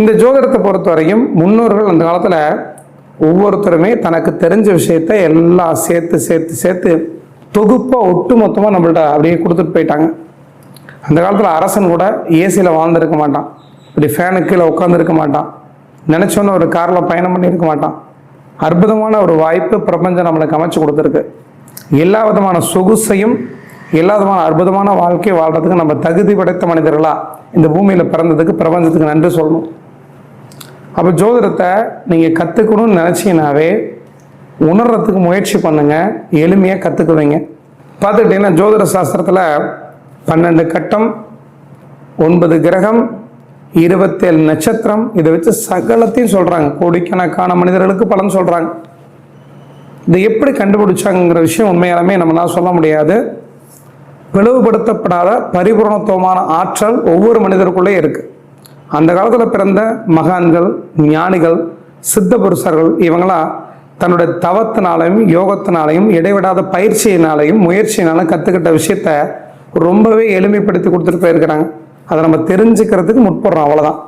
இந்த ஜோதிடத்தை பொறுத்த வரையும் முன்னோர்கள் அந்த காலத்தில் ஒவ்வொருத்தருமே தனக்கு தெரிஞ்ச விஷயத்த எல்லாம் சேர்த்து சேர்த்து சேர்த்து தொகுப்பாக ஒட்டு மொத்தமாக நம்மள்ட்ட அப்படியே கொடுத்துட்டு போயிட்டாங்க. அந்த காலத்தில் அரசன் கூட ஏசியில் வாழ்ந்துருக்க மாட்டான். இப்படி ஃபேனுக்கு கீழே உட்காந்துருக்க மாட்டான். நினச்சோன்னு ஒரு காரில் பயணம் பண்ணியிருக்க மாட்டான். அற்புதமான ஒரு வாய்ப்பு பிரபஞ்சம் நம்மளுக்கு அமைச்சு கொடுத்துருக்கு. எல்லா விதமான சொகுசையும் எல்லா விதமான அற்புதமான வாழ்க்கையை வாழ்கிறதுக்கு நம்ம தகுதி படைத்த மனிதர்களாக இந்த பூமியில் பிறந்ததுக்கு பிரபஞ்சத்துக்கு நன்றி சொல்லணும். அப்போ ஜோதிடத்தை நீங்கள் கற்றுக்கணும்னு நினச்சிங்கனாவே உணர்றதுக்கு முயற்சி பண்ணுங்கள் எளிமையாக கற்றுக்குவீங்க பார்த்துக்கிட்டிங்கன்னா ஜோதிட சாஸ்திரத்தில் பன்னெண்டு கட்டம் ஒன்பது கிரகம் இருபத்தேழு நட்சத்திரம் இதை வச்சு சகலத்தையும் சொல்கிறாங்க கோடிக்கணக்கான மனிதர்களுக்கு பலன் சொல்கிறாங்க இதை எப்படி கண்டுபிடிச்சாங்கிற விஷயம் உண்மையாலுமே நம்மளால் சொல்ல முடியாது. பிளவுபடுத்தப்படாத பரிபூரணத்துவமான ஆற்றல் ஒவ்வொரு மனிதருக்குள்ளே இருக்குது அந்த காலத்தில் பிறந்த மகான்கள் ஞானிகள் சித்த புருஷர்கள் இவங்களாம் தன்னுடைய தவத்தினாலையும் யோகத்தினாலையும் இடைவிடாத பயிற்சியினாலையும் முயற்சியினாலும் கற்றுக்கிட்ட விஷயத்த ரொம்பவே எளிமைப்படுத்தி கொடுத்துட்டு போயிருக்கிறாங்க. அதை நம்ம தெரிஞ்சுக்கிறதுக்கு முற்படுறோம் அவ்வளோதான்